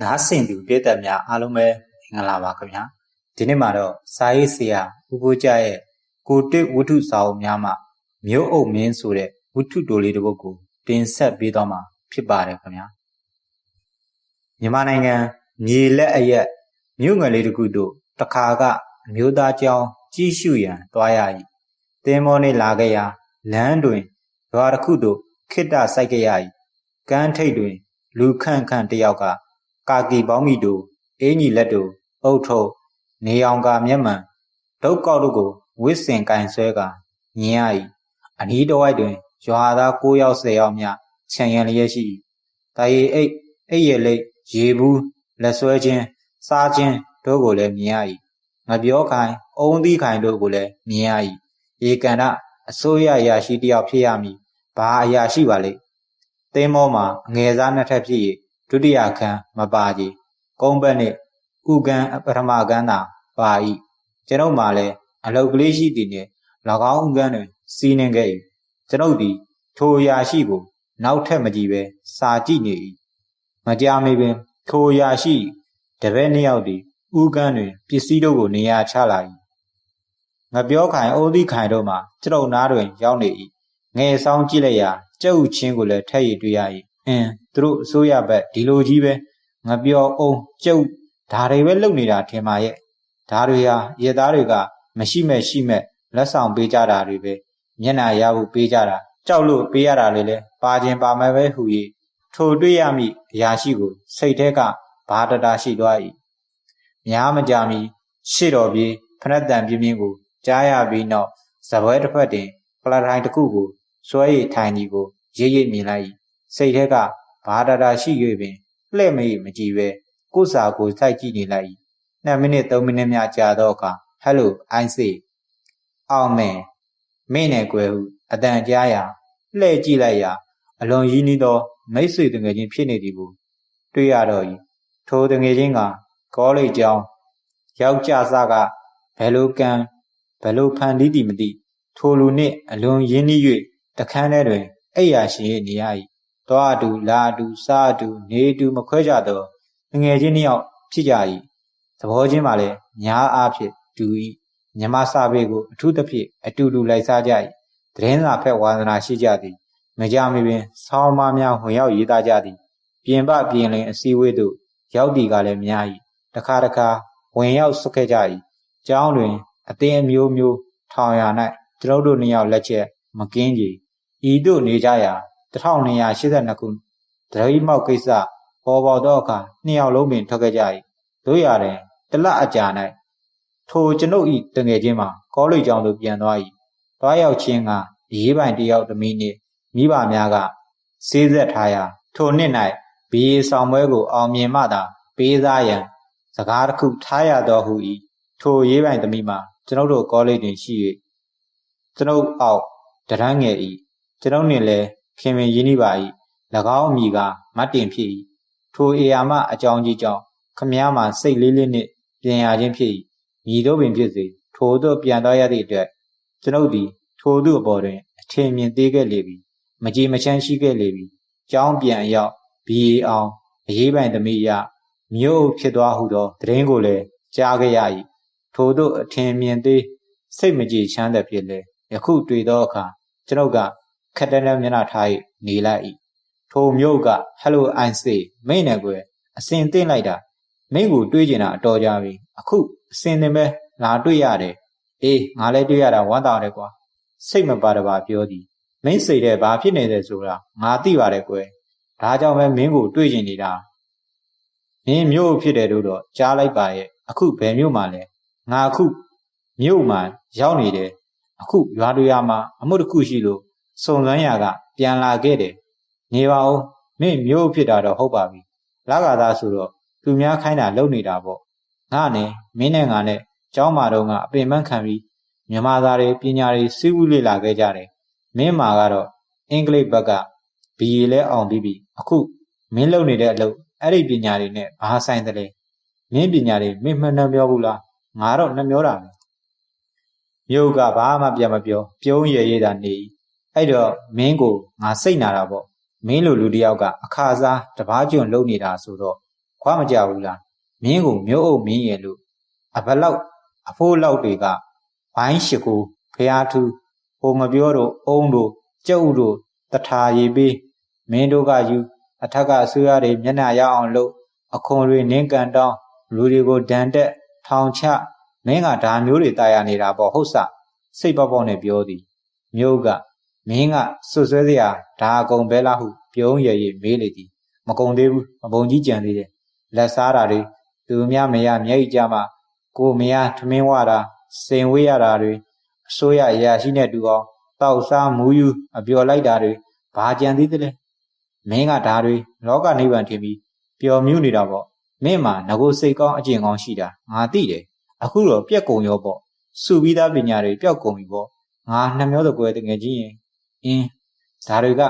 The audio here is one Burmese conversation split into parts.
နားဆင်သူပြည်သက်များအားလုံးပဲမင်္ဂလာပါခင်ဗျာဒီနေ့မှာတော့စာရေးဆရာဦးဘိုးကြရဲ့ကိုတစ်ဝတ္ထုစာအုပ်များမှမြို့အုပ်မင်းဆိုတဲ့ဝတ္ထုတိုလေးတစ်ပုဒ်ကိုတင်ဆက်ပေးသွားမှာဖြစ်ပါတယ်ခင်ဗျာမြန်မာနိုင်ငံမြေလက်အရက်မြို့ငယ်လေးတစ်ခုတို့တခါကအမျိုးသားကျောင်းကြီးရှုရန်တွားရ၏တင်းမောနေလာခဲ့ရာလမ်းတွင်ရွာတစ်ခုတို့ခိတ္တဆိုင်ခဲ့ရ၏ကမ်းထိပ်တွင် လူခန့်ခန့်တယောက်က ကာကီပေါင်းမိတို့အင်းကြီးလက်တို့အုတ်ထုပ်နေအောင်ကမျက်မှန်ဒုတ်ကောက်တို့ကိုဝစ်စင်ကင်ဆွဲကမြင်ရ၏အနီးတစ်ဝိုက်တွင်ရွာသား9ယောက်10ယောက်မြခြံရံလျက်ရှိ၏တာရီအိတ်အိတ်ရလိတ်ရေဘူးလက်ဆွဲခြင်းစားခြင်းတို့ကိုလည်းမြင်ရ၏ငပြောခိုင်အုံသီးခိုင်တို့ကိုလည်းမြင်ရ၏ရေကန်ဒအစိုးရရာရှိတယောက်ဖြစ်ရမည်ဘာအရာရှိပါလိမ့်သင်းမောမှာအငယ်စားနှစ်ထပ်ဖြစ်၏ ဒုတိယခန်းမပါကြကုန်းဘက်နှင့်ဥကံပထမကန်းသာပါ၏ကျွန်ုပ်မှလည်းအလုတ်ကလေးရှိသည်နှင့်၎င်းဥကန်းတွင်စီးနှင်ခဲ့၏ကျွန်ုပ်သည်ထိုရာရှိကိုနောက်ထပ်မကြည့်ပဲစာကြည့်နေ၏မကြာမီပင်ထိုရာရှိတပည့်နှစ်ယောက်သည်ဥကန်းတွင်ပစ္စည်းတို့ကိုနေရာချလာ၏ငပြောခိုင်အိုးသီးခိုင်တို့မှကျွန်ုပ်နားတွင်ရောက်နေ၏ငယ်ဆောင်ကြည့်လိုက်ရာကြက်ဥချင်းကိုလည်းထက်ရည်တွေ့ရ၏အင်း သူတို့အစိုးရဘက်ဒီလိုကြီးပဲငပြောအောင်ကြက်ဥဒါတွေပဲလုပ်နေတာထင်ပါရဲ့ဒါတွေဟာရဲသားတွေကမရှိမဲ့ရှိမဲ့လက်ဆောင်ပေးကြတာတွေပဲမျက်နာရဖို့ပေးကြတာကြောက်လို့ပေးရတာလေလေပါခြင်းပါမယ်ပဲဟူ၍ထိုတွေ့ရမည့်အရာရှိကို စိတ်ထဲကဘာတတာရှိသွား၏များမကြမီရှေ့တော်ပြေးဖနက်တန်ပြင်းပြင်းကို ကြားရပြီးနောက်ဇပွဲတစ်ဖက်တင်ပလထိုင်တစ်ခုကိုစွဲရည်ထိုင်ကြီးကို ရိပ်ရိပ်မြင်လိုက်၏စိတ်ထဲက ဘာတတာရှိ၍ပင်လှဲ့မေ့မကြည့်ပဲကိုယ်စာကိုစိုက်ကြည့်နေလိုက်၏2မိနစ်3မိနစ်များကြာတော့အခါဟယ်လိုအိုင်းစေအောင်မယ်မင်းနဲ့ကွယ်ဟုအတန်ကြားရာလှဲ့ကြည့်လိုက်ရာအလွန်ရင်းနှီးသောမိတ်ဆွေတငယ်ချင်းဖြစ်နေသည်ကိုတွေ့ရတော့၏ထိုတငယ်ချင်းကကောလိပ်ကျောင်းယောက်ျားစားကဘယ်လိုကံဘယ်လိုဖန်တီးသည်မသိထိုလူနှင့်အလွန်ရင်းနှီး၍တခန်းထဲတွင်အိယာရှင်၏နေရ၏ သွားအတူလာအတူစားအတူနေအတူမခွဲကြသောငယ်ချင်းနှစ်ယောက်ဖြစ်ကြ၏သဘောချင်းမှလည်းညာအားဖြင့်တူ၏မြမစာပေကိုအထူးသဖြင့်အတူတူလိုက်စားကြ၏သတင်းစာဖက်ဝါသနာရှိကြသည်မကြမီပင်ဆောင်းမများဝင်ရောက်ရေးသားကြသည် ပြင်ပပြင်လင်အစည်းအဝေးသို့ရောက်သည်ကလည်းများ၏တခါတခါဝင်ရောက်ဆွခဲ့ကြ၏ကျောင်းတွင် အသင်းအမျိုးမျိုးထောင်ရ၌ကျွန်ုပ်တို့နှစ်ယောက်လက်ချက်မကင်းကြဤသို့နေကြရာ 1282ခုဒရိမောက်ကိစ္စပေါ်ပေါသောအခါနှစ်ယောက်လုံးပင်ထွက်ခဲ့ကြ၏တို့ရတွင်တလအကြာ၌ထိုကျွန်ုပ်၏တငယ်ချင်းမှာကောလိပ်ကျောင်းသို့ပြန်သွား၏သွားရောက်ခြင်းကရေးပိုင်တယောက်သမီးနှင့်မိဘများကစေးဆက်ထားရာထိုနှစ်၌ဘီအေဆောင်ပွဲကိုအောင်မြင်မှသာပေးစားရန်စကားတစ်ခုထားရသောဟု၏ထိုရေးပိုင်သမီးမှာကျွန်ုပ်တို့ကောလိပ်တွင်ရှိ၍ကျွန်ုပ်အောက်တရန်းငယ်၏ကျွန်ုပ်နှင့်လည်း ခင်မင်ရင်းနှီးပါ၏၎င်းအမိကမတ်တင်ဖြစ်၏ထိုအေယာမအကြောင်းကြီးကြောင့်ခမည်းမှာစိတ်လေးလေးနှင့်ပြင်ရခြင်းဖြစ်၏ညီတို့ပင်ဖြစ်စေထိုသို့ပြန်သွားရသည့်အတွက်ကျွန်ုပ်သည်ထိုသို့အပေါ်တွင်အထင်မြင်သေးခဲ့လေပြီမကြည်မချမ်းရှိခဲ့လေပြီကြောင်းပြန်ရောက်ဘီအောင်အရေးပိုင်သမီးရမြို့ဖြစ်သွားဟုသောတရင်ကိုလည်းကြားခဲ့ရ၏ထိုသို့အထင်မြင်သေးစိတ်မကြည်ချမ်းတဲ့ဖြစ်လေယခုတွေ့သောအခါကျွန်ုပ်က ခက်တဲတဲမျက်နှာထား၍နေလိုက်၏ထိုမြို့ကဟယ်လိုအိုင်စေမိတ်နဲ့ကွယ်အစင်တင်းလိုက်တာမင်းကိုတွေးကျင်တာအတော်ကြာပြီအခုအစင်တင်ပဲငါတွေ့ရတယ်အေးငါလည်းတွေ့ရတာဝမ်းသာတယ်ကွာစိတ်မပါတပါပြောသည်မင်းစိတ်ထဲဘာဖြစ်နေတယ်ဆိုတာငါသိပါတယ်ကွယ်ဒါကြောင့်ပဲမင်းကိုတွေ့ကျင်နေတာမင်းမြို့ဖြစ်တယ်လို့တော့ကြားလိုက်ပါရဲ့အခုဘယ်မြို့မှာလဲငါအခုမြို့မှာရောက်နေတယ်အခုရွာတွေရွာမှာအမှုတစ်ခုရှိလို့ စုံစမ်းရာကပြန်လာခဲ့တယ်နေပါဦးမင်းမျိုးဖြစ်တာတော့ဟုတ်ပါပြီလာကသားဆိုတော့သူများခိုင်းတာလုပ်နေတာပေါ့ငါနဲ့မင်းနဲ့ငါနဲ့ကျောင်းမာတော့ကအပင်ပန်းခံပြီးမြန်မာသားတွေပညာတွေစီးပူးလေ့လာခဲ့ကြတယ်မင်းမာကတော့အင်္ဂလိပ်ဘက်ကဘီအေလဲအောင်ပြီးပြီအခုမင်းလုပ်နေတဲ့အလုပ်အဲ့ဒီပညာတွေနဲ့ဘာဆိုင်တယ်လဲမင်းပညာတွေမင်းမှန်တယ်ပြောဘူးလားငါတော့နှမျောတာပဲမြို့ကဘာမှပြန်မပြော ပြုံးရရတာနေ အဲ့တော့မင်းကိုငါစိတ်နာတာပေါ့မင်းလိုလူတယောက်ကအခါစားတပားကျွန်းလုံနေတာဆိုတော့ခွာမကြဘူးလားမင်းကိုမျိုးအုပ်မင်းရဲ့လို့အဘလောက်အဖိုးလောက်တွေကဝိုင်းရှိကိုဖျားထူးဟိုမပြောတော့အုံးတို့ကျုပ်တို့တထာရီပေးမင်းတို့ကယူအထက်ကအစိုးရတွေမျက်နှာရအောင်လုပ်အခွန်တွေနင်းကန်တောင်းလူတွေကိုဒဏ်တက်ထောင်ချမင်းကဒါမျိုးတွေတာယာနေတာပေါ့ဟုတ်စစိတ်ပေါက်ပေါက်နဲ့ပြောသည်မြို့က မင်းကစွတ်ဆွဲစရာဒါအကုန်ပဲလားဟုပြုံးရည်ရည်မေးလေသည်မကုံသေးဘူးမပုံကြီးကြံသေးတယ်လက်စားတာတွေသူများမရမျက်ရည်ကြမှာကိုမရထမင်းဝတာစိန်ဝေးရတာတွေအစိုးရအရာရှိနဲ့တူအောင်တောက်စားမူးယူအပျော်လိုက်တာတွေဘာကြံသေးသလဲမင်းကဒါတွေလောကနိဗ္ဗာန်ထင်ပြီးပျော်မြူးနေတာပေါ့မင်းမှာငကိုစိတ်ကောင်းအကျင့်ကောင်းရှိတာငါသိတယ်အခုတော့ပြက်ကုံရောပေါ့စုပြီးသားပညာတွေပျောက်ကုန်ပြီပေါ့ငါနှမျောတကွယ်တငယ်ချင်းရင် အင်းဒါတွေက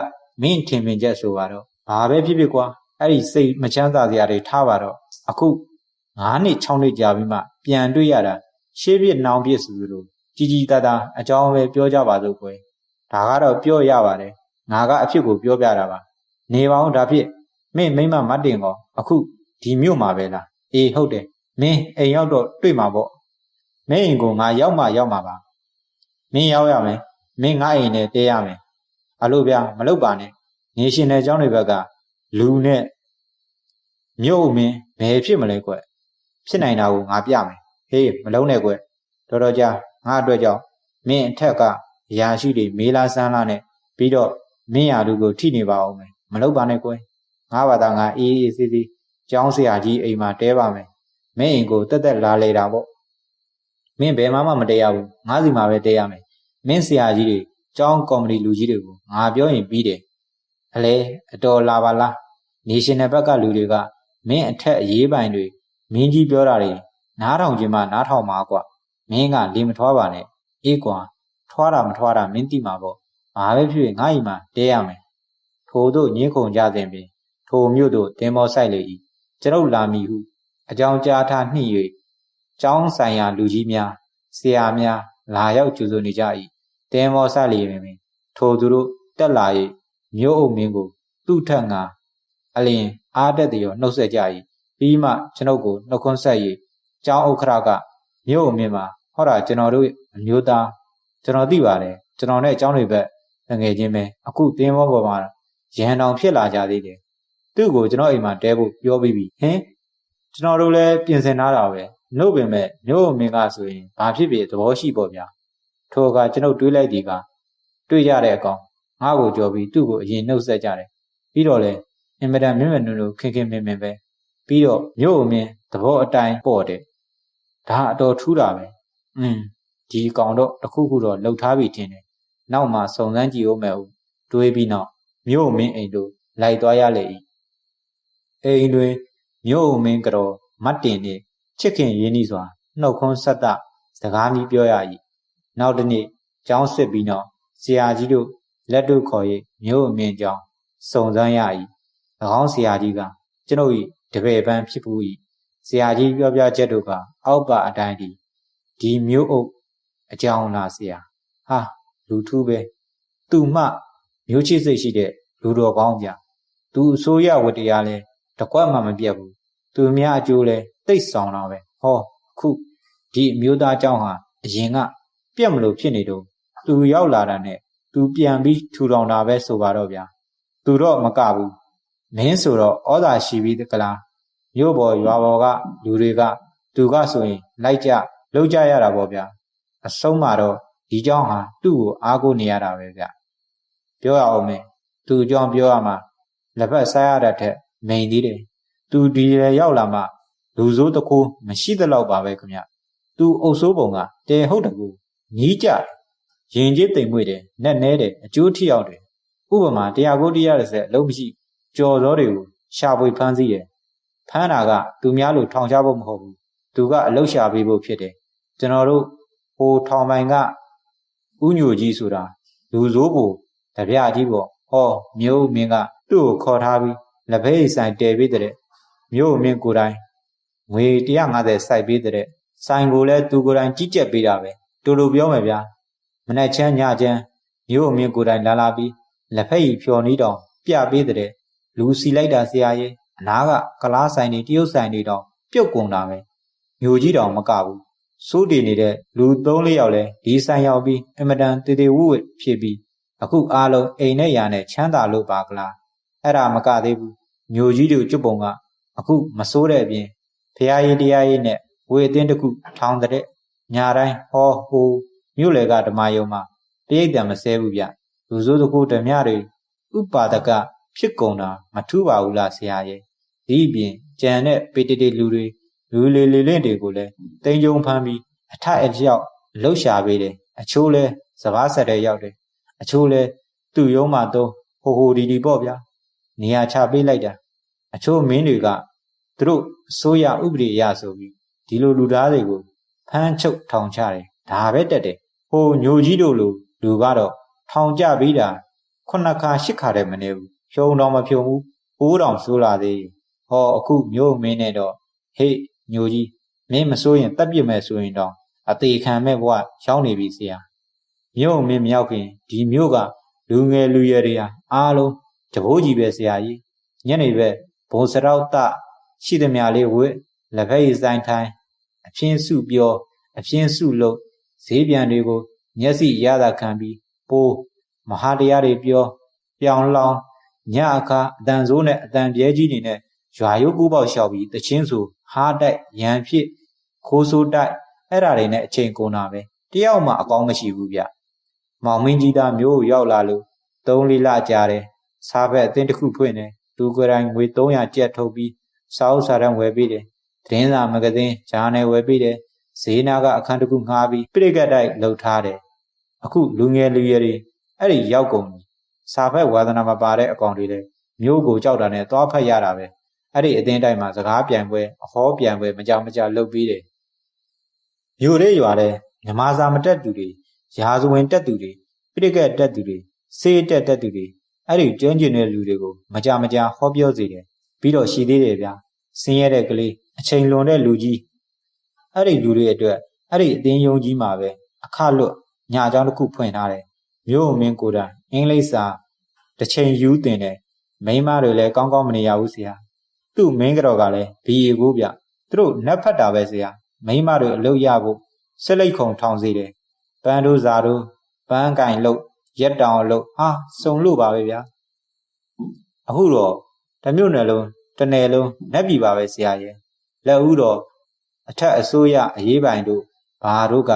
မင်းထင်မြင်ချက်ဆိုပါတော့ဘာပဲဖြစ်ဖြစ်ကွာအဲ့ဒီစိတ်မချမ်းသာစရာတွေထားပါတော့အခု9နှစ်6နှစ်ကြာပြီးမှပြန်တွေ့ရတာရှေးပြစ်နောင်ပြစ်ဆိုလိုကြီးကြီးတာတာအကြောင်းပဲပြောကြပါစို့ကွယ်ဒါကတော့ပြောရပါတယ်ငါကအဖြစ်ကိုပြောပြတာပါနေပါအောင်ဒါဖြစ်မင်းမိမမတ်တင်ကောအခုဒီမြို့မှာပဲလားအေးဟုတ်တယ်မင်းအိမ်ရောက်တော့တွေ့မှာပေါ့မင်းအိမ်ကိုငါရောက်မှရောက်မှာပါမင်းရောက်ရမယ်မင်းငါအိမ်နဲ့တဲရမယ် အလို့ဗျာမလုပ်ပါနဲ့နေရှင်တဲ့เจ้าတွေဘက်ကလူနဲ့မြို့မင်းဘယ်ဖြစ်မလဲကွဖြစ်နိုင်တာကိုငါပြမယ်ဟေးမလုံးနဲ့ကွတော်တော်ကြာငါအတွက်ကြောင့်မင်းအထက်ကရာရှိတွေမေးလာစမ်းလာနဲ့ပြီးတော့မင်းရာလူကိုထိနေပါအောင်မယ်မလုပ်ပါနဲ့ကွငါဘာသာငါအေးအေးဆေးဆေးကျောင်းဆရာကြီးအိမ်မှာတဲပါမယ်မင်းအိမ်ကိုတက်တက်လာလေတာပေါ့မင်းဘယ်မှမတဲရဘူးငါးစီမှာပဲတဲရမယ်မင်းဆရာကြီးတွေ ကျောင်းကော်မတီလူကြီးတွေကိုငါပြောရင်ပြီးတယ်အလဲအတော်လာပါလားနေရှင်နယ်ဘက်ကလူတွေကမင်းအထက်အရေးပိုင်တွေမင်းကြီးပြောတာတွေနားထောင်ခြင်းမှနားထောင်မှာကွမင်းကလေမထွားပါနဲ့အေးကွာထွားတာမထွားတာမင်းသိမှာပေါ့ဘာပဲဖြစ်ဖြစ်ငါ့အိမ်မှာတဲရမယ်ထို့သို့ညင်းခုန်ကြစဉ်ပင်ထိုမြို့သို့တင်မောဆိုင်လေ၏ကျွန်ုပ်လာမည်ဟုအကြောင်းကြားထားနှိ၍ကျောင်းဆိုင်ရာလူကြီးများဆရာများလာရောက်ကြိုဆိုနေကြ၏ တင်မောဆိုင်လေပင်ထိုသူတို့တက်လာ၏မြို့အုပ်မင်းကိုသူ့ထက်ငါအလင်အားတက်သည်ရောနှုတ်ဆက်ကြ၏ပြီးမှကျွန်ုပ်ကိုနှုတ်ခွန်းဆက်၍ကျောင်းဥက္ခရကမြို့အုပ်မင်းမှာဟောတာကျွန်တော်တို့အမျိုးသားကျွန်တော်သိပါတယ်ကျွန်တော်နဲ့ကျောင်းတွေဘက်ငယ်ချင်းပဲအခုတင်းမောပေါ်မှာရဟန်တောင်ဖြစ်လာကြသေးတယ်သူ့ကိုကျွန်တော်အိမ်မှာတဲဖို့ပြောပြီးပြီဟင်ကျွန်တော်တို့လည်းပြင်ဆင်ထားတာပဲနှုတ်ပင်မဲ့မြို့မင်းကဆိုရင်ဘာဖြစ်ဖြစ်သဘောရှိပေါ့ဗျာ ထိုကကျွန်ုပ်တွေးလိုက်ဒီကတွေးကြတဲ့အကောင်ငါ့ကိုကြော်ပြီးသူ့ကိုအရင်နှုတ်ဆက်ကြတယ်ပြီးတော့လေအင်မတန်မြင့်မြတ်နုံနုံခင်ခင်မင်မင်ပဲပြီးတော့မြို့အမင်းသဘောအတိုင်းပေါ့တယ်ဒါအတော်ထူးတာပဲอืมဒီကောင်တော့တခုခုတော့လှုပ်ထားပြီထင်တယ်နောက်မှစုံစမ်းကြည့်ဦးမယ်ဦးတွေးပြီးနောက်မြို့မင်းအိမ်တို့လိုက်သွားရလေ၏အိမ်တွင်မြို့မင်းကတော်မတ်တင်နှင့်ချစ်ခင်ရင်းနှီးစွာနှုတ်ခွန်းဆက်သစကားကြီးပြောရ၏ နောက်တစ်နေ့ကျောင်းစစ်ပြီးနောက်ဆရာကြီးတို့လက်တို့ခေါ်၍မြို့အမင်းကြောင်းစုံစမ်းရ၏၎င်းဆရာကြီးကကျွန်ုပ်၏တပည့်ပန်းဖြစ်ဘူး၏ဆရာကြီးပြောပြချက်တို့ကအောက်ပါအတိုင်းဒီဒီမျိုးအုပ်အကြောင်းလားဆရာဟာလူထူးပဲသူမှမျိုးချစ်စိတ်ရှိတဲ့လူတော်ကောင်းပြသူအစိုးရဝတ္တရားလဲတကွက်မှမပြတ်ဘူးသူများအကျိုးလဲတိတ်ဆောင်တာပဲဟောအခုဒီအမျိုးသားเจ้าဟာအရင်က ပြက်မလို့ဖြစ်နေတော့သူရောက်လာတာနဲ့သူပြန်ပြီးထူထောင်တာပဲဆိုပါတော့ဗျာသူတော့မကဘူးမင်းဆိုတော့ဩဇာရှိပြီးကလားမြို့ပေါ်ရွာပေါ်ကလူတွေကသူကဆိုရင်လိုက်ကြလောက်ကြရတာပေါ့ဗျာအဆုံးမှာတော့ဒီเจ้าဟာသူ့ကိုအားကိုးနေရတာပဲဗျပြောရအောင်မယ်သူအကြောင်းပြောရမှာလက်ဖက်စားရတဲ့ထက်မိန်သေးတယ်သူဒီရရောက်လာမှလူစိုးတကူမရှိသလောက်ပါပဲခင်ဗျသူအုပ်စိုးပုံကတဲဟုတ်တကူ ညီးကြရင်ကြီးတိမ်မွေ့တယ်နက်နဲတယ်အကျိုးထိရောက်တယ်ဥပမာတရားကိုတရားရစက်အလုံးမရှိကြော်စောတွေကိုရှာဖွေဖမ်းဆီးတယ်ဖမ်းတာကသူများလိုထောင်ချဖို့မဟုတ်ဘူးသူကအလုရှာပေးဖို့ဖြစ်တယ်ကျွန်တော်တို့ဟိုထောင်ပိုင်ကဥညိုကြီးဆိုတာလူစိုးကိုတပြားကြီးပေါ့ဟောမြို့မင်းကသူ့ကိုခေါ်ထားပြီးလက်ဖက်ရည်ဆိုင်တဲပေးတဲ့မြို့မင်းကိုယ်တိုင်ငွေ150စိုက်ပေးတဲ့ဆိုင်ကိုလည်းသူကိုယ်တိုင်ကြီးကြက်ပေးတာပဲ တူတူပြောမယ်ဗျာမနဲ့ချမ်းညချမ်းမြို့မင်းကိုယ်တိုင်လာလာပြီးလက်ဖက်ရည်ဖြော်နီးတောင်ပြပေးတဲ့လူစီလိုက်တာဆရာရဲ့အနားကကလားဆိုင်တွေတရုတ်ဆိုင်တွေတောင်ပြုတ်ကုန်တာပဲမျိုးကြီးတောင်မကဘူးစိုးတည်နေတဲ့လူ၃၄ယောက်လဲဒီဆိုင်ရောက်ပြီးအမတန်တေတေဝုဝစ်ဖြစ်ပြီးအခုအားလုံးအိမ်နဲ့ယာနဲ့ချမ်းသာလို့ပါကလားအဲ့ဒါမကသေးဘူးမျိုးကြီးတို့ကျွတ်ပုံကအခုမစိုးတဲ့အပြင်ဖရာရေးတရားရေးနဲ့ဝေအသင်းတစ်ခုထောင်တဲ့ ညာတိုင်းဟောဟိုမြို့လေကဓမ္မယုံမှာတရိတ်တံမဆဲဘူးဗျလူစိုးတကူဓမြတွေဥပါဒကဖြစ်ကုန်တာမထူးပါဘူးလားဆရာရဲ့ဒီအပြင်ကြံတဲ့ပေတတေလူတွေလူလေလေလင့်တွေကိုလည်းတိန်ကြုံဖမ်းပြီးအထအလျောက်လှုပ်ရှားပေးတယ်အချိုးလဲစဘာဆက်တဲ့ရောက်တယ်အချိုးလဲသူ့ရုံးမှာတော့ဟိုဟိုဒီဒီပေါ့ဗျာနေရာချပေးလိုက်တာအချို့မင်းတွေကသူတို့အစိုးရဥပဒေအရဆိုပြီးဒီလိုလူသားတွေကို ဖမ်းချုပ်ထောင်ချတယ်ဒါပဲတက်တယ်ဟိုညိုကြီးတို့လိုလူကတော့ထောင်ကြပြီးတာခုနှစ်ခါရှစ်ခါတည်းမနေဘူးဖြုံတော့မဖြုံဘူးအိုးတောင်ဆိုးလာသေးဟောအခုမျိုးမင်းနဲ့တော့ဟေ့ညိုကြီးမင်းမစိုးရင်တက်ပြစ်မဲ့ဆိုရင်တော့အသေးခံမဲ့ဘဝရောက်နေပြီဆရာမြို့မင်းမရောက်ခင်ဒီမြို့ကလူငယ်လူရွယ်တွေဟာအားလုံးတဘိုးကြီးပဲဆရာကြီးညနေပဲဘုံစရောက်တရှိသမျှလေးဝစ်လက်ဖက်ရည်ဆိုင်ထိုင် အပြင်းစုပြောအပြင်းစုလို့ဈေးပြန်တွေကို မျက်စိရတာခံပြီးပိုးမဟာတရားတွေပြောပြောင်းလောင်းညအခါအတန်ဆိုးနဲ့အတန်ပြဲကြီးတွေနဲ့ရွာရုပ်ကူပေါက်လျှောက်ပြီးတချင်းဆိုဟားတိုက်ရန်ဖြစ်ခိုးဆိုးတိုက်အဲ့ဓာတွေနဲ့အချိန်ကုန်တာပဲတယောက်မှအကောင်းမရှိဘူးဗျမောင်မင်းကြီးသားမျိုးရောက်လာလို့သုံးလေးလကြာတယ်စားဘက်အသင်းတစ်ခုဖွင့်တယ်လူကိုယ်တိုင်ငွေ300ကျပ်ထုတ်ပြီးစာအုပ်စာတမ်းဝယ်ပေးတယ် သတင်းစာမဂဇင်းဂျာနယ်ဝယ်ပေးတယ်ဈေးနာကအခန်းတစ်ခုငှားပြီးပြိကတ်တိုက်လှုပ်ထားတယ်အခုလူငယ်လူရွယ်တွေအဲ့ဒီရောက်ကုန်ပြီစာဖက်ဝါသနာမပါတဲ့အကောင်တွေလည်းမျိုးကိုကြောက်တာနဲ့သွားဖက်ရတာပဲအဲ့ဒီအသင်းတိုင်းမှာစကားပြန်ပွဲအဟောပြန်ပွဲမကြမကြလုပ်ပြီးတယ်မြို့လေးရွာတဲ့မြမစာမတက်သူတွေရာဇဝင်တက်သူတွေပြိကတ်တက်သူတွေစေးတက်တက်သူတွေအဲ့ဒီကျွမ်းကျင်တဲ့လူတွေကိုမကြမကြဟောပြောစေတယ်ပြီးတော့ရှိသေးတယ်ဗျာဆင်းရဲတဲ့ကလေး အချိန်လွန်တဲ့လူကြီးအဲ့ဒီလူတွေအတွက်အဲ့ဒီအသင်းယုံကြီးမှာပဲအခလွတ်ညာเจ้าတစ်ခုဖွင့်ထားတယ်မြို့မင်းကိုယ်တိုင်အင်္ဂလိပ်စာတစ်ချိန်ယူတင်တယ်မိန်းမတွေလည်းကောင်းကောင်းမနေရဘူးဆရာသူ့မင်းကတော့ကလည်းဘီအေကိုဗျသူတို့နတ်ဖတ်တာပဲဆရာမိန်းမတွေအလုပ်ရဖို့စစ်လိတ်ခုံထောင်စေတယ်ပန်းတို့ဇာတို့ပန်းကင်လို့ရက်တောင်အလုပ်ဟာစုံလို့ပါပဲဗျာအခုတော့တမျိုးနယ်လုံးတနယ်လုံးနက်ပြီပါပဲဆရာရဲ့ လက်ဦးတော့အထက်အစိုးရအရေးပိုင်တို့ဘာတို့က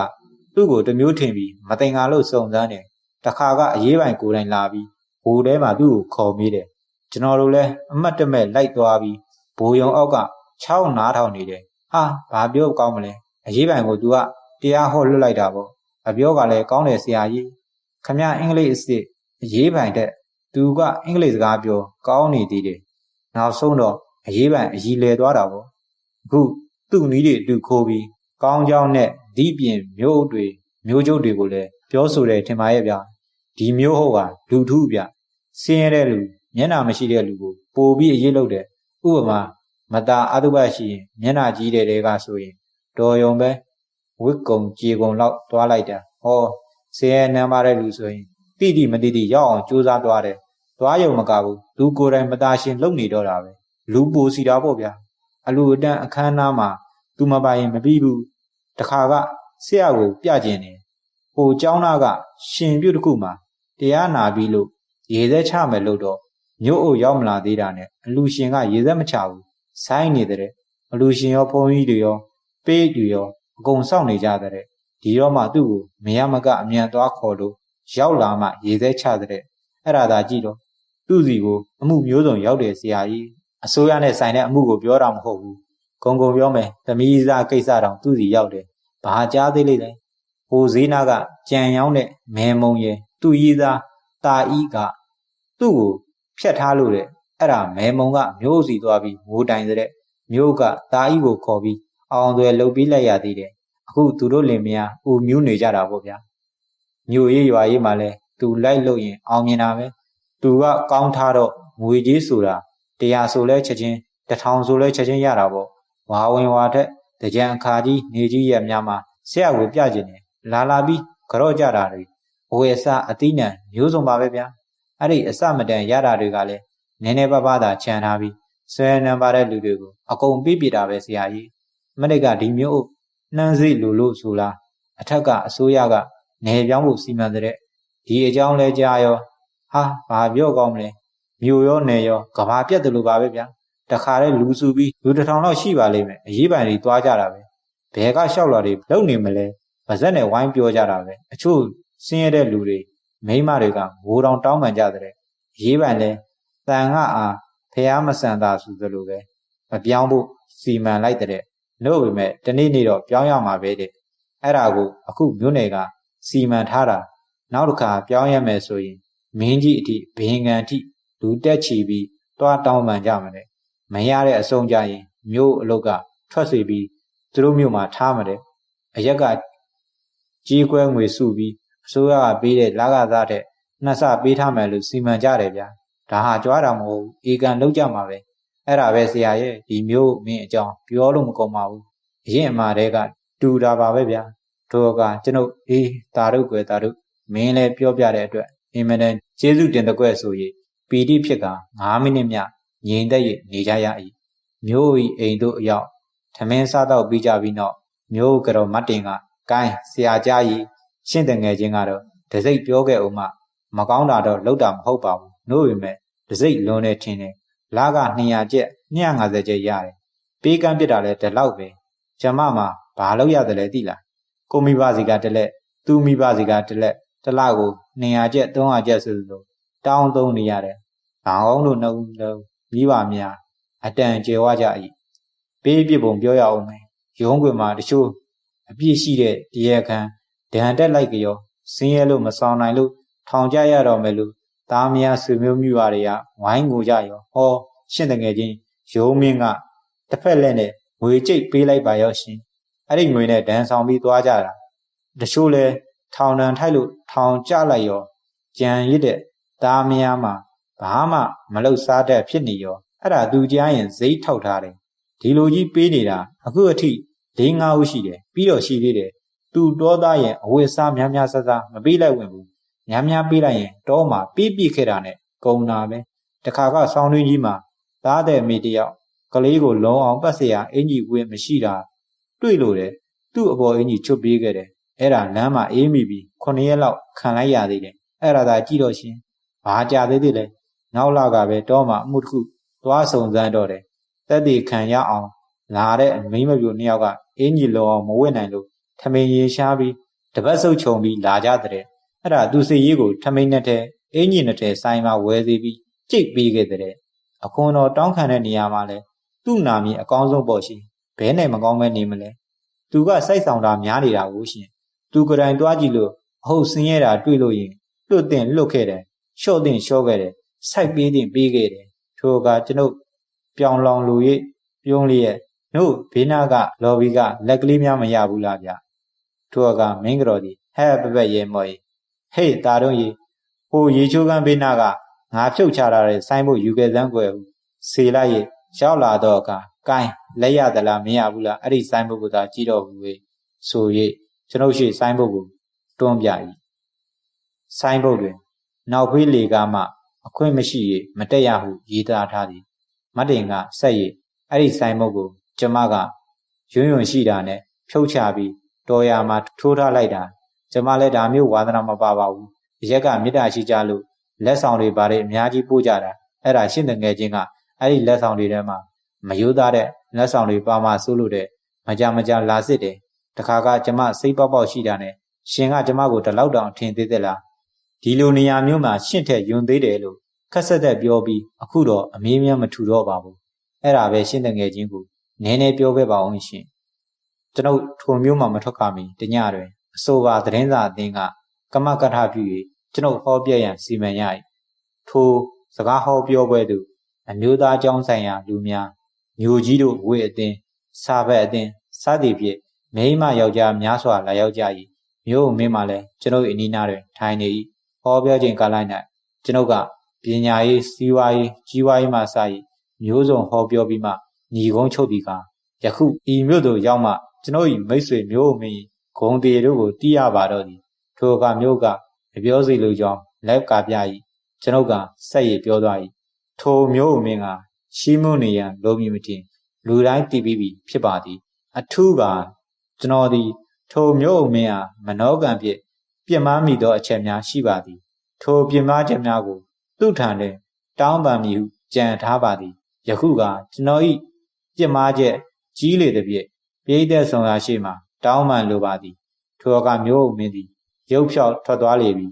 သူ့ကိုတမျိုးထင်ပြီးမတင်ငါလို့စုံစမ်းတယ်တခါကအရေးပိုင်ကိုယ်တိုင်လာပြီးဘိုးထဲမှာသူ့ကိုခေါ်မိတယ်ကျွန်တော်တို့လည်းအမတ်တမဲ့လိုက်သွားပြီးဘိုးယုံအောက်က6နားထောင်နေတယ်ဟာဘာပြောကောင်းမလဲအရေးပိုင်ကို तू ကတရားဟောလွတ်လိုက်တာပေါ့အပြောကလည်းကောင်းတယ်ဆရာကြီးခမအင်္ဂလိပ်အစ်အရေးပိုင်တဲ့သူကအင်္ဂလိပ်စကားပြော ကောင်းနေသေးတယ်နောက်ဆုံးတော့အရေးပိုင်အကြီးလဲသွားတာပေါ့ အခုသူ့နီးတွေအတူခိုးပြီးကောင်းကြောင်းနဲ့ဒီပြင်မျိုးတွေမျိုးကျုပ်တွေကိုလည်းပြောဆိုတယ်ထင်ပါရဲ့ဗျာဒီမျိုးဟုတ်ကလူထုဗျစင်းရဲတဲ့လူမျက်နာမရှိတဲ့လူကိုပို့ပြီးအရေးလုပ်တယ်ဥပမာမတာအတုပရှိရင်မျက်နာကြီးတဲ့တဲကဆိုရင်တော်ယုံပဲဝစ်ကုံကြေကုံလောက်သွားလိုက်တာဟောစင်းရဲနမ်းပါတဲ့လူဆိုရင်တိတိမတိတိရောက်အောင်ကြိုးစားသွားတယ်သွားယုံမကဘူးလူကိုယ်တိုင်မတာရှင်လုပ်နေတော့တာပဲလူပိုစီတာပေါ့ဗျာ အလူအတန်းအခမ်းအနားမှာသူမပိုင်မပြီးဘူးတခါကဆရာကိုပြကျင်တယ်ဟိုเจ้าနာကရှင်ပြုတ်တခုမှာတရားနာပြီးလို့ရေသက်ချမယ်လို့တော့မြို့အုပ်ရောက်မလာသေးတာနဲ့အလူရှင်ကရေသက်မချဘူးဆိုင်းနေတဲ့အလူရှင်ရောဘုန်းကြီးတွေရောပေးတွေရောအကုန်စောင့်နေကြတဲ့ဒီတော့မှသူ့ကိုမရမကအမြန်သွားခေါ်လို့ရောက်လာမှရေသက်ချတဲ့အဲ့ဒါသာကြည့်တော့သူ့စီကိုအမှုမျိုးစုံရောက်တယ်ဆရာကြီး အစိုးရနဲ့ဆိုင်တဲ့အမှုကိုပြောတာမဟုတ်ဘူးဂုံဂုံပြောမယ်သမီးစားကိစ္စတောင်သူ့စီရောက်တယ်ဘာကြားသေးလိမ့်လဲဟိုဈေးနာကကြံရောင်းတဲ့မဲမုံရဲ့သူ့ရီးသားတာဤကသူ့ကိုဖြတ်ထားလို့တဲ့အဲ့ဒါမဲမုံကမျိုးစီသွားပြီးငိုတိုင်တဲ့မျိုးကတာဤကိုခေါ်ပြီးအောင်သွဲလှုပ်ပြီးလိုက်ရသေးတယ်အခုသူတို့လင်မယားဦးမြူးနေကြတာပေါ့ဗျာမြို့ရေးရွာရေးမှာလဲသူလိုက်လို့ရင်အောင်မြင်တာပဲသူကကောင်းထားတော့ငွေကြီးဆိုတာ တရားဆိုလဲချက်ချင်းတထောင်ဆိုလဲချက်ချင်းရတာပေါ့ဝါဝင်ဝါထက်တကြံအခါကြီးနေကြီးရဲ့များမှာဆရာကိုပြကျင်တယ်လာလာပြီးကြော့ကြတာတွေဘဝအစအတိနံမျိုးစုံပါပဲဗျာအဲ့ဒီအစမတန်ရတာတွေကလည်းနည်းနည်းပါးပါးသာခြံထားပြီးဆွဲနံပါတဲ့လူတွေကိုအကုန်ပြပြတာပဲဆရာကြီးမနစ်ကဒီမျိုးနှမ်းစိလူလို့ဆိုလားအထက်ကအစိုးရကနေပြောင်းဖို့စီမံတဲ့ဒီအကြောင်းလဲကြားရောဟာဘာပြောကောင်းမလဲ မြို့ရောနယ်ရောကဘာပြတ်တယ်လို့ပါပဲဗျာတခါတည်းလူစုပြီးလူတစ်ထောင်လောက်ရှိပါလိမ့်မယ်အရေးပိုင်တွေသွားကြတာပဲဘဲကလျှောက်လာတွေလုံနေမလဲဗဇက်နဲ့ဝိုင်းပြောကြတာပဲအချို့ဆင်းရဲတဲ့လူတွေမိန်းမတွေကငိုတောင်တောင်းပန်ကြတဲ့အရေးပိုင်လဲတန်ကအားဖះမဆန်တာဆိုသလိုပဲမပြောင်းဖို့စီမံလိုက်တဲ့လို့ပေမဲ့တနေ့နေ့တော့ပြောင်းရမှာပဲတဲ့အဲ့ဒါကိုအခုမြို့နယ်ကစီမံထားတာနောက်တစ်ခါပြောင်းရမယ်ဆိုရင်မင်းကြီးအထိဘင်ငံအထိ လူတက်ချီပြီးတွားတောင်းပန်ကြမယ်မရတဲ့အဆုံးကြရင်မြို့အလုတ်ကထွက်စီပြီးသူတို့မြို့မှာထားမယ်တဲ့အရက်ကကြီးကွဲငွေစုပြီးအစိုးရကပေးတဲ့လကစားတဲ့နှစ်ဆပေးထားမယ်လို့စီမံကြတယ်ဗျာဒါဟာကြွားတာမဟုတ်ဘူးအေကန်လောက်ကြမှာပဲအဲ့ဒါပဲဆရာရဲ့ဒီမျိုးမင်းအကြောင်းပြောလို့မကုန်ပါဘူးအရင်အမှားတဲကတူတာပါပဲဗျာတို့ကကျွန်ုပ်အေးတာတို့ကွယ်တာတို့မင်းလည်းပြောပြတဲ့အတွက်အင်မတန်ကျေးဇူးတင်တဲ့ကွယ်ဆိုရင် ပီတိဖြစ်က9မိနစ်မြငြိမ်သက်ရနေကြရ၏မျိုးဤအိမ်တို့အရောက်ထမင်းစားတော့ပြီးကြပြီးတော့မျိုးကတော့မတ်တင်ကကိုင်းဆရာကြားကြီးရှင့်တငယ်ချင်းကတော့တစိတ်ပြောခဲ့အောင်မှမကောင်းတာတော့လောက်တာမဟုတ်ပါဘူးနို့ပေမဲ့တစိတ်လွန်နေထင်တယ်လာက200ကျက်250ကျက်ရတယ်ပေးကမ်းပြစ်တာလဲဒီလောက်ပဲကျမမှာဘာလို့ရတယ်လဲသိလားကိုမိဘစီကတလက်သူမိဘစီကတလက်တလကို200ကျက်300ကျက်ဆိုလို့ တောင်းသုံးနေရတယ်။ဘောင်းတို့နှုတ်လုံးမိဘများအတန်ကျေဝကြ၏ပေးပြပုံပြောရအောင်မယ်။ရုံးခွင်မှာတချို့အပြည့်ရှိတဲ့တရားခံဒဏ်တက်လိုက်ကြောဆင်းရဲလို့မဆောင်နိုင်လို့ထောင်ကြရတော့မယ်လို့သားမယားဆွေမျိုးမိဘတွေကဝိုင်းငိုကြရောဟောရှင့်တငယ်ချင်းရုံးမင်းကတစ်ဖက်လက်နဲ့ငွေကြိတ်ပေးလိုက်ပါရောရှင်အဲ့ဒီငွေနဲ့ဒဏ်ဆောင်ပြီးသွားကြတာတချို့လဲထောင်တန်ထိုက်လို့ထောင်ကြလိုက်ရောကြံရစ်တဲ့ သားမယားမှာဘာမှမလုစားတတ်ဖြစ်နေရောအဲ့ဒါသူကြားရင်ဇိတ်ထောက်ထားတယ်ဒီလိုကြီးပေးနေတာအခုအထိ၄၅ဦးရှိတယ်ပြီးတော့ရှိသေးတယ်သူတောသားရင်အဝတ်စားများများဆဆမပေးလိုက်ဝင်ဘူးများများပေးလိုက်ရင်တောမှာပြေးပြစ်ခဲ့တာနဲ့ကုံတာပဲတခါကဆောင်းတွင်းကြီးမှာသားတဲ့မိတယောက်ကလေးကိုလုံးအောင်ပတ်เสียအင်ကြီးဝင်းမရှိတာတွေ့လို့တယ်သူ့အပေါ်အင်ကြီးချွတ်ပေးခဲ့တယ်အဲ့ဒါလမ်းမှာအေးမိပြီး9ရက်လောက်ခံလိုက်ရသေးတယ်အဲ့ဒါသာကြည့်တော့ရှင် ဘာကြသေးသေးလဲနောက်လကပဲတောမှာအမှုတစ်ခုသွားစုံစမ်းတော့တယ်တက်တည်ခံရအောင်လာတဲ့မိမပြိုနှစ်ယောက်ကအင်ကြီးလုံးအောင်မဝင့်နိုင်လို့ထမင်းရေရှားပြီးတပတ်ဆုပ်ချုံပြီးလာကြတဲ့အဲ့ဒါသူစီရေးကိုထမင်းနဲ့တဲ့အင်ကြီးနဲ့တဲ့ဆိုင်မှာဝယ်စီပြီးကြိတ်ပေးခဲ့တဲ့အခွန်တော်တောင်းခံတဲ့နေရာမှာလဲသူ့နာမည်အကောင်းဆုံးပေါ့ရှင်ဘဲနဲ့မကောင်းမဲနေမလဲသူကစိုက်ဆောင်တာများနေတာကိုရှင်သူကတိုင်တွားကြည့်လို့အဟုတ်ဆင်းရဲတာတွေ့လို့ရင်လွတ်တင်လွတ်ခဲ့တယ် လျှော့တင်လျှော့ခဲ့တယ်စိုက်ပေးတင်ပေးခဲ့တယ်ထိုကကျွန်ုပ်ပြောင်လောင်လူ၍ပြုံးလျက်တို့ဘေးနာကလော်ဘီကလက်ကလေးများမရဘူးလားဗျထိုကမင်းကတော်ဒီဟဲ့ပပက်ရဲမော်ဟေးတာတော့ရေဟိုရေချိုးကန်းဘေးနာကငါဖြုတ်ချထားတဲ့ဆိုင်းဖို့ယူခဲ့စမ်းကွယ်ဟုစေလိုက်ရဲ့ရောက်လာတော့ကကိုင်းလက်ရသလားမရဘူးလားအဲ့ဒီဆိုင်းဖို့ကသာကြည့်တော့ဘူးလေဆို၍ကျွန်ုပ်ရှိဆိုင်းဖို့ကိုတွန်းပြ၏ဆိုင်းဖို့တွင် နောက်ဖေးလေကမှအခွင့်မရှိ၍မတက်ရဟုရေးသားထားသည်မတ်တင်ကဆက်၍အဲ့ဒီဆိုင်းဖို့ကိုကျမကယွန်းယွန်းရှိတာနဲ့ဖြုတ်ချပြီးတော်ရမှာထိုးထားလိုက်တာကျမလည်းဒါမျိုးဝါသနာမပါပါဘူးအရက်ကမေတ္တာရှိကြလို့လက်ဆောင်တွေပါတယ်အများကြီးပို့ကြတာအဲ့ဒါရှင်းတဲ့ငယ်ချင်းကအဲ့ဒီလက်ဆောင်တွေထဲမှာမယိုးသားတဲ့လက်ဆောင်တွေပါမှစိုးလို့တဲ့မကြမကြလာစစ်တယ်တခါကကျမစိတ်ပေါက်ပေါက်ရှိတာနဲ့ရှင်ကကျမကိုတလောက်တောင်ထင်သေးသလား ဒီလိုနေရာမျိုးမှာရှင့်ထက်ယွန်သေးတယ်လို့ခက်ဆက်သက်ပြောပြီးအခုတော့အမေးမြန်းမထူတော့ပါဘူးအဲ့ဒါပဲရှင်းတဲ့ငယ်ချင်းကိုနည်းနည်းပြောခဲ့ပါအောင်ရှင်ကျွန်ုပ်ထိုမျိုးမှမထွက်ခါမီတညတွင်အဆိုပါသတင်းစာအသင်းကကမကထပြု၍ကျွန်ုပ်ဟောပြရန်စီမံရ၏ထိုစကားဟောပြောပွဲသို့အမျိုးသားကျောင်းဆိုင်ရာလူများမျိုးကြီးတို့ဝေအသင်းစာဘက်အသင်းစသည်ဖြင့်မိန်းမယောက်ျားများစွာလာရောက်ကြ၏မျိုးမင်းမှလည်းကျွန်ုပ်အနီးနားတွင်ထိုင်နေ၏ ဟောပြောခြင်းကာလ၌ကျွန်ုပ်ကပညာရေးစီးပွားရေးကြီးပွားရေးမှစ၏မျိုးစုံဟောပြောပြီးမှညီကုန်းချုပ်ပြီးကယခုဤမြို့သို့ရောက်မှကျွန်ုပ်၏မိတ်ဆွေမျိုးမင်းဂုံတီတို့ကိုတီးရပါတော့သည်ထိုကမျိုးကမပြောစီလိုကြောင်းလက်ကပြ၏ကျွန်ုပ်ကဆက်ရည်ပြောသွား၏ထိုမျိုးမင်းကရှိမှုနေရန်လိုမည်မတင်လူတိုင်းတည်ပြီးပြီဖြစ်ပါသည် အထူးကကျွန်တော်သည် ထိုမျိုးအုံမင်းအားမနောကံဖြင့် ပြစ်မှားမိသောအချက်များရှိပါသည်ထိုပြစ်မှားချက်များကို သူ့ထံတွင်တောင်းပန်မည်ဟုကြံထားပါသည်ယခုကကျွန်တော်၏ပြစ်မှားချက်ကြီးလေသည်ဖြင့်ပြိသက်ဆောင်ရာရှိမှတောင်းပန်လိုပါသည်ထိုအခါမျိုးအုံမင်းသည်ရုပ်ဖြောက်ထွက်သွားလေပြီ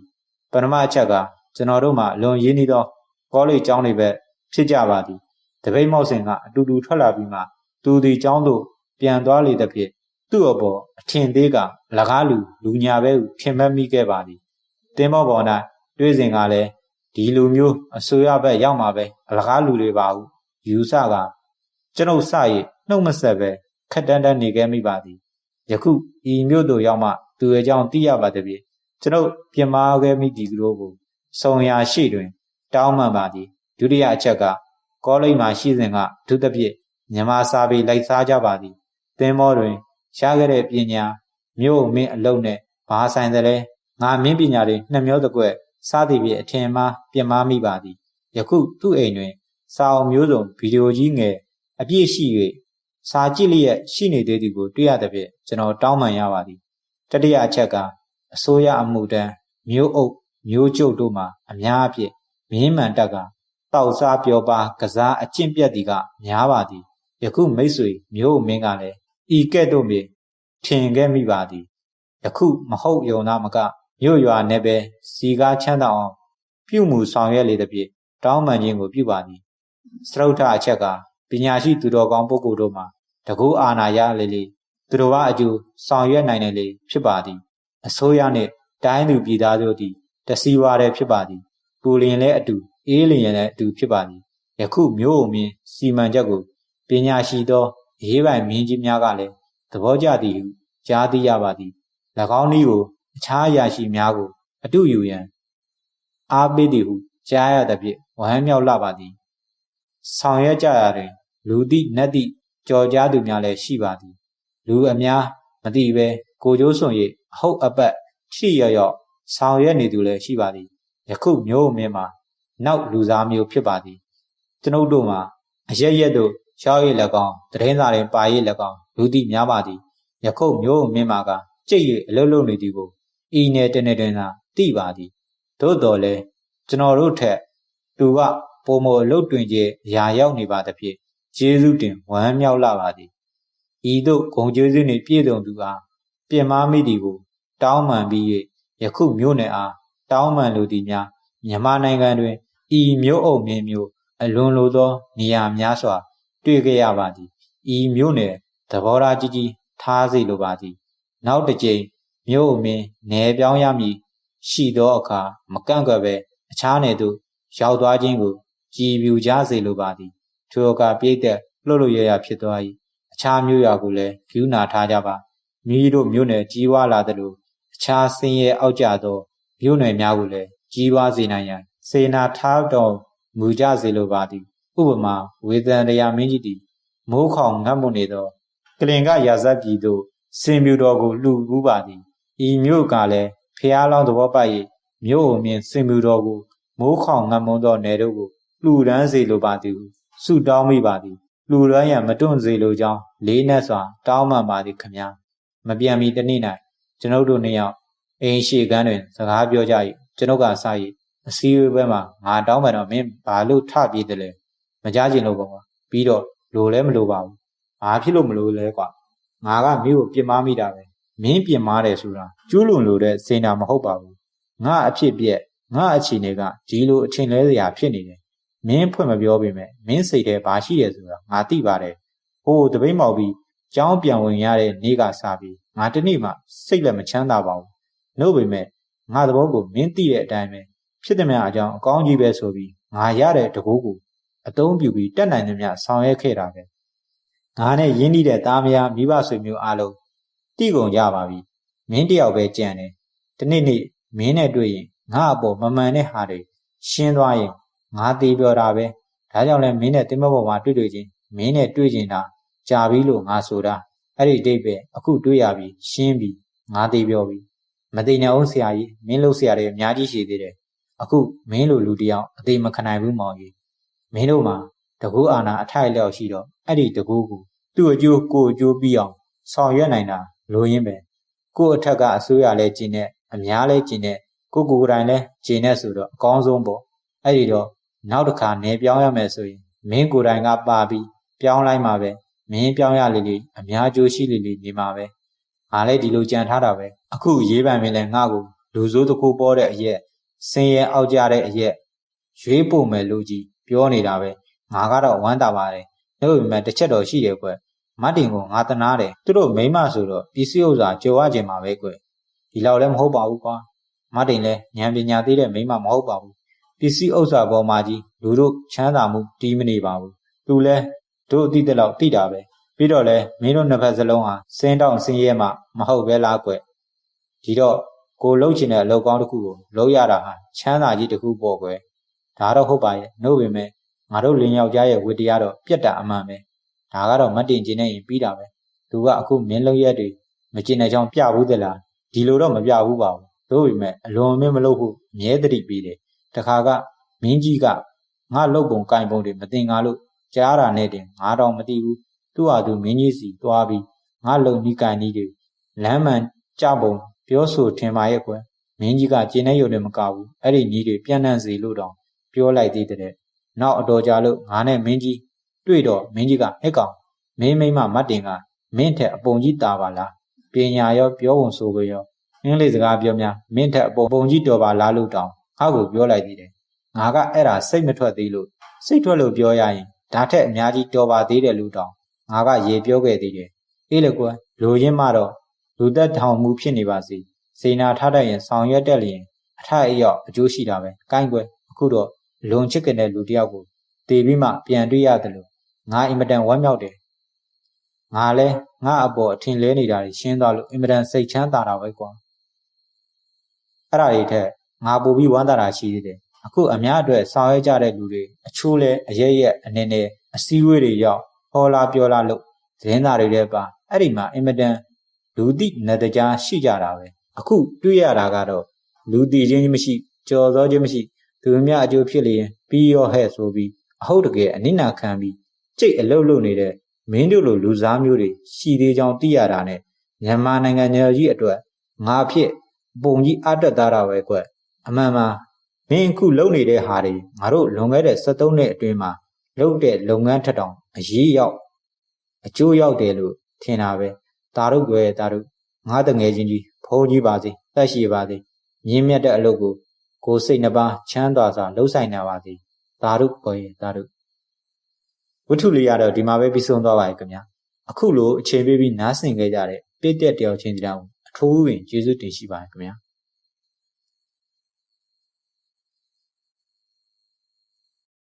ပထမအချက်ကကျွန်တော်တို့မှလွန်ရင်းနှီးသောကောလိပ်ကျောင်းတွေပဲဖြစ်ကြပါသည်တပိတ်မောက်စဉ်ကအတူတူထွက်လာပြီးမှသူသည်ကျောင်းသို့ပြန်သွားလေသဖြင့် သူ့အပေါ်အထင်သေးကလကားလူလူညာပဲဟုထင်မှတ်မိခဲ့ပါသည်တင်းမောပေါ်၌တွေးစဉ်ကလည်းဒီလူမျိုးအစိုးရဘက်ရောက်မှာပဲအလကားလူတွေပါဟုယူဆကကျွန်ုပ်စရနှုတ်မဆက်ပဲခက်တန်းတန်းနေခဲ့မိပါသည်ယခုဤမြို့သို့ရောက်မှသူရဲ့အကြောင်းသိရပါသည်ဖြင့်ကျွန်ုပ်ပြင်မာခဲ့မိသည်တို့ကိုစုံရာရှိတွင် တောင်းပန်ပါသည်ဒုတိယအချက်ကကောလိပ်မှာရှိစဉ်ကဒုသဖြင့်မြန်မာစာပေလိုက်စားကြပါသည်သင်္ဘောတွင် ရှားခဲ့တဲ့ပညာမြို့မင်းအလုံးနဲ့ဘာဆိုင်သလဲငါမင်းပညာတွေနှမျောတကွက်စသည်ဖြင့်အထင်မှားပြင်မာမိပါသည်ယခုသူ့အိမ်တွင်စာအုပ်မျိုးစုံဗီဒီယိုကြီးငယ်အပြည့်ရှိ၍စာကြည့်လျက်ရှိနေသေးသည်ကိုတွေ့ရသဖြင့်ကျွန်တော်တောင်းပန်ရပါသည်တတိယအချက်ကအစိုးရအမှုတန်းမျိုးအုပ်မျိုးကျုပ်တို့မှာအများအပြည့်မြင်းမှန်တက်ကတောက်စားပြောပါကစားအကျင့်ပြတ်သည်ကများပါသည်ယခုမိတ်ဆွေမျိုးမင်းကလည်း ဤကဲ့သို့ပင်ထင်ခဲ့မိပါသည်ယခုမဟုတ်ယုံသားမကမြို့ရွာနဲ့ပဲစီကားချမ်းသာအောင်ပြုမှုဆောင်ရွက်လေသဖြင့်တောင်းပန်ခြင်းကိုပြုပါသည်စရုထအချက်ကပညာရှိသူတော်ကောင်းပုဂ္ဂိုလ်တို့မှာတကူအာနာရလေလေသူတော်ကအကျိုးဆောင်ရွက်နိုင်တယ်လေဖြစ်ပါသည်အစိုးရနှင့်တိုင်းသူပြည်သားတို့သည်တစီဝါရဲဖြစ်ပါသည်ပူလင်လည်းအတူအေးလျင်လည်းအတူဖြစ်ပါသည်ယခုမျိုးအုံမြင်စီမံချက်ကိုပညာရှိသော ရေးပိုင်မင်းကြီးများကလည်းသဘောကျသည်ဟုကြားသိရပါသည်၎င်းဤကိုအခြားအရာရှိများကို အတုယူရန်အားပေးသည်ဟုကြားရသဖြင့်ဝမ်းမြောက်လာပါသည်ဆောင်ရွက်ကြရာတွင် လူသည့်နတ်သည့်ကြော်ကြားသူများလည်းရှိပါသည် လူအများမသိပဲကိုကျိုးစွန်၍အဟုတ်အပတ်ထိရရော့ဆောင်ရွက်နေသူလည်းရှိပါသည်ယခုမျိုးမင်းမှာနောက်လူစားမျိုးဖြစ်ပါသည်ကျွန်ုပ်တို့မှာအရရက်တို့ ရှောက်ရည်၎င်းတရင်စာတွင်ပါရည်၎င်းလူသိများပါသည်ယခုမျိုးမင်းမှာကကြိတ်၍အလုလုနေသည်ကိုဤနယ်တနေတွင်သာသိပါသည်သို့တော်လည်းကျွန်တော်တို့ထက်သူကပုံမအလုတ်တွင်ကျရာရောက်နေပါသဖြင့်ကျေးဇူးတင်ဝမ်းမြောက်လာပါသည်ဤသို့ဂုံကျေးဇူးနှင့်ပြည့်စုံသူအားပြင်မာမိသည်ကိုတောင်းပန်ပြီး၍ယခုမြို့နယ်အားတောင်းပန်လိုသည်များမြန်မာနိုင်ငံတွင်ဤမြို့အုပ်မင်းမျိုးအလွန်လိုသောနေရာများစွာ တွေ့ကြရပါသည်ဤမြို့နယ်သဘောထားကြီးကြီးထားစေလိုပါသည် နောက်တစ်ကြိမ်မြို့အုပ်မင်းနယ်ပြောင်းရမည်ရှိသောအခါမကန့်ကွက်ပဲအခြားနယ်သို့ရောက်သွားခြင်းကိုကြည်ပြူကြစေလိုပါသည်ထိုအခါပြိတ်သက်လှုပ်လှုပ်ရရဖြစ်သွား၏အခြားမြို့ရွာကိုလည်းဂူးနာထားကြပါမိတို့မြို့နယ်ကြီးဝါလာသလိုအခြားဆင်းရဲအောက်ကြသောမြို့နယ်များကိုလည်းကြီးပွားစေနိုင်ရန်စေနာထားတော်မူကြစေလိုပါသည် ဥပမာဝေဒန်တရားမင်းကြီးသည်မိုးခေါင်ငတ်မွနေသောကလင်ကရာဇတ်ပြည်သို့စင်ပြူတော်ကိုလှူကူးပါသည်ဤမြို့ကလည်းဖျားလောင်းသဘောပတ်၍မြို့အမြင်စင်ပြူတော်ကိုမိုးခေါင်ငတ်မွန်းသောနယ်တို့ကိုလှူဒန်းစေလိုပါသည်ဆုတောင်းမိပါသည်လှူဒန်းရန်မတွန့်စေလိုကြောင်းလေးနက်စွာတောင်းပန်ပါသည်ခမညာမပြန်မီတနေ့၌ကျွန်ုပ်တို့နှစ်ယောက်အိမ်ရှိကန်းတွင် စကားပြောကြ၏ကျွန်ုပ်ကစ၏အစည်းအဝေးပွဲမှာငါတောင်းပန်တော့မင်းဘာလို့ထပြေးတယ်လဲ မကြကျင်လို့ပေါ့ကွာပြီးတော့လိုလဲမလိုပါဘူးဘာဖြစ်လို့မလိုလဲကွာငါကမင်းကိုပြစ်မှားမိတာပဲမင်းပြစ်မှားတယ်ဆိုတာကျူးလွန်လို့တဲ့စေနာမဟုတ်ပါဘူးငါအဖြစ်ပြက်ငါအခြေအနေကဒီလိုအထင်လဲစရာဖြစ်နေတယ်မင်းဖွင့်မပြောပေမဲ့မင်းစိတ်ထဲဘာရှိတယ်ဆိုတာငါသိပါတယ်ဟိုးတပိတ်မောက်ပြီးကျောင်းပြန်ဝင်ရတဲ့နေ့ကစပြီးငါတနေ့မှစိတ်လည်းမချမ်းသာပါဘူး။နှုတ်ပေမဲ့ငါသဘောကိုမင်းသိတဲ့အတိုင်းပဲဖြစ်သည်များအကြောင်းအကောင်းကြီးပဲဆိုပြီးငါရတဲ့တကူကို အသုံးပြုပြီးတက်နိုင်သည်များဆောင်ရွက်ခဲ့တာပဲ။ငါနဲ့ရင်းနှီးတဲ့သားမယားမိဘဆွေမျိုးအားလုံးတိကုန်ကြပါပြီ။မင်းတယောက်ပဲကြံတယ်။ဒီနေ့နေ့မင်းနဲ့တွေ့ရင်ငါအပေါ်မမှန်တဲ့ဟာတွေရှင်းသွားရင်ငါသေးပြောတာပဲ။ဒါကြောင့်လဲမင်းနဲ့တင်မပေါ်မှာတွေ့တွေ့ချင်းမင်းနဲ့တွေ့ကျင်တာကြာပြီလို့ငါဆိုတာအဲ့ဒီအိတ်ပဲအခုတွေ့ရပြီရှင်းပြီငါသေးပြောပြီမသိနေအောင်ဆရာကြီးမင်းလို့ဆရာတွေအများကြီးရှိသေးတယ်အခုမင်းလိုလူတယောက်အသေးမခံနိုင်ဘူးမောင်ကြီး မင်းတို့မှာတကူအာနာအထိုက်အလျောက်ရှိတော့အဲ့ဒီတကူကိုသူ့အကျိုးကိုယ်အကျိုးပြီးအောင်ဆောင်ရွက်နိုင်တာလိုရင်းပဲကို့အထက်ကအစိုးရလဲကျင်တဲ့အများလဲကျင်တဲ့ကိုကိုယ်တိုင်လဲကျင်တဲ့ဆိုတော့အကောင်းဆုံးပေါ့အဲ့ဒီတော့နောက်တစ်ခါနေပြောင်းရမယ်ဆိုရင်မင်းကိုယ်တိုင်ကပါပြီးပြောင်းလိုက်မှာပဲမင်းပြောင်းရလေလေအများကျိုးရှိလေလေနေမှာပဲငါလည်းဒီလိုကြံထားတာပဲအခုရေးပန်မင်းလဲငါ့ကိုလူစိုးတစ်ခုပေါ်တဲ့အရက်စင်ရဲအောက်ကြတဲ့အရက်ရွေးပို့မယ်လို့ကြီး ပြောနေတာပဲငါကတော့ဝမ်းသာပါတယ်ဒါပေမဲ့တစ်ချက်တော့ရှိတယ်ကွမတ်တင်ကိုငါတနာတယ်သူတို့မိမဆိုတော့ပစ္စည်းဥစ္စာကြော်ရခြင်းမှာပဲကွဒီလောက်လည်းမဟုတ်ပါဘူးကွာမတ်တင်လည်းဉာဏ်ပညာသေးတဲ့မိမမဟုတ်ပါဘူးပစ္စည်းဥစ္စာပေါ်မှာကြီးလူတို့ချမ်းသာမှုတီးမနေပါဘူးသူလည်းတို့အတိတ်လောက်တိတာပဲပြီးတော့လဲမင်းတို့နှစ်ဖက်စလုံးဟာစင်းတောင်စင်းရဲမှမဟုတ်ပဲလားကွဒီတော့ကိုလှုပ်ချင်တဲ့အလုပ်ကောင်းတစ်ခုကိုလုပ်ရတာဟာချမ်းသာကြီးတစ်ခုပေါ့ကွယ် ဒါတော့ဟုတ်ပါရဲ့နှုတ်ပေမဲ့ငါတို့လင်းယောက်ျားရဲ့ဝတ္တရားတော့ပြက်တာအမှန်ပဲဒါကတော့မတင်ကျင်နေရင်ပြီးတာပဲသူကအခုမင်းလုံးရက်တွေမကျင်တဲ့ကြောင်ပြဘူးသလားဒီလိုတော့မပြဘူးပါဘူးတို့ပေမဲ့အလွန်မင်းမလုပ်ဖို့အမြဲတတိပြီးတယ်တခါကမင်းကြီးကငါလုတ်ပုံကင်ပုံတွေမတင်ငါလို့ကြားတာနဲ့တင်ငါတော့မသိဘူးသူ့ဟာသူမင်းကြီးစီသွားပြီးငါလုံနီးကင်နီးတွေလမ်းမှန်ကြပုံပြောဆိုထင်ပါရဲ့ကွယ်မင်းကြီးကကျင်းနေရုံနဲ့မကဘူးအဲ့ဒီနီးတွေပြန့်နှံ့စီလို့တောင် ပြောလိုက်သေးတဲ့နောက်အတော်ကြာလို့ငါနဲ့မင်းကြီးတွေ့တော့မင်းကြီးကဟဲ့ကောင်မင်းမိမမတ်တင်ကမင်းထက်အပုံကြီးတာပါလားပညာရောပြောပုံဆိုကြရောအင်္ဂလိပ်စကားပြောများမင်းထက်အပုံပုံကြီးတော်ပါလားလို့တောင်ငါ့ကိုပြောလိုက်သေးတယ်ငါကအဲ့ဒါစိတ်မထွက်သေးလို့စိတ်ထွက်လို့ပြောရရင်ဒါထက်အများကြီးတော်ပါသေးတယ်လို့တောင်ငါကရေပြောခဲ့သေးတယ်အေးလေကွယ်လိုရင်းမှတော့လူသက်ထောင်မှုဖြစ်နေပါစေစေနာထားတတ်ရင်ဆောင်ရွက်တက်လျင်အထအရောက်အကျိုးရှိတာပဲကိုင်းကွယ်အခုတော့ လွန်ချစ်ကတဲ့လူတယောက်ကိုတည်ပြီးမှပြန်တွေ့ရတယ်လို့ငါအင်မတန်ဝမ်းမြောက်တယ်ငါလဲငါအပေါ်အထင်လဲနေတာတွေရှင်းသွားလို့အင်မတန်စိတ်ချမ်းသာတာပဲကွာအဲ့ဒါတွေထက်ငါပို့ပြီးဝမ်းသာတာရှိသေးတယ်အခုအများအတွက်ဆောင်ရွက်ကြတဲ့လူတွေအချိုးလဲအရဲရဲအနေနဲ့အစည်းအဝေးတွေရောက်ဟောလာပြောလာလို့သတင်းစာတွေလည်းပါအဲ့ဒီမှာအင်မတန်လူသိနတကြားရှိကြတာပဲအခုတွေ့ရတာကတော့လူသိချင်းမရှိကြော်စောချင်းမရှိ သူများအကျိုးဖြစ်လျင်ပြီးရောဟဲ့ဆိုပြီးအဟုတ်တကယ်အနိနာခံပြီးကြိတ်အလုတ်လုနေတဲ့မင်းတို့လိုလူစားမျိုးတွေရှိသေးကြောင်းသိရတာနဲ့မြန်မာနိုင်ငံနယ်ကြီးအတွက်ငါဖြစ်ပုံကြီးအတက်သားတာပဲကွအမှန်မှာမင်းအခုလုပ်နေတဲ့ဟာတွေငါတို့လွန်ခဲ့တဲ့73နှစ်အတွင်းမှာလုပ်တဲ့လုပ်ငန်းထက်တောင်အရေးရောက်အကျိုးရောက်တယ်လို့ထင်တာပဲဒါတို့ကွယ်ဒါတို့ငါတငယ်ချင်းကြီးဖုံးကြီးပါစေတက်ရှိပါစေမြင်းမြတ်တဲ့အလုပ်ကို ကိုယ်စိတ်နှပါချမ်းသာစွာလှုပ်ဆိုင်နေပါစေဒါတို့ကွယ်ဒါတို့ဝတ္ထုလေးရတော့ဒီမှာပဲပြီးဆုံးသွားပါပြီခင်ဗျာအခုလိုအချိန်ပေးပြီးနားဆင်ခဲ့ကြတဲ့ပြည့်တဲ့တယောက်ချင်းတရားကိုအထူးပင်ကျေးဇူးတင်ရှိပါတယ်ခင်ဗျာ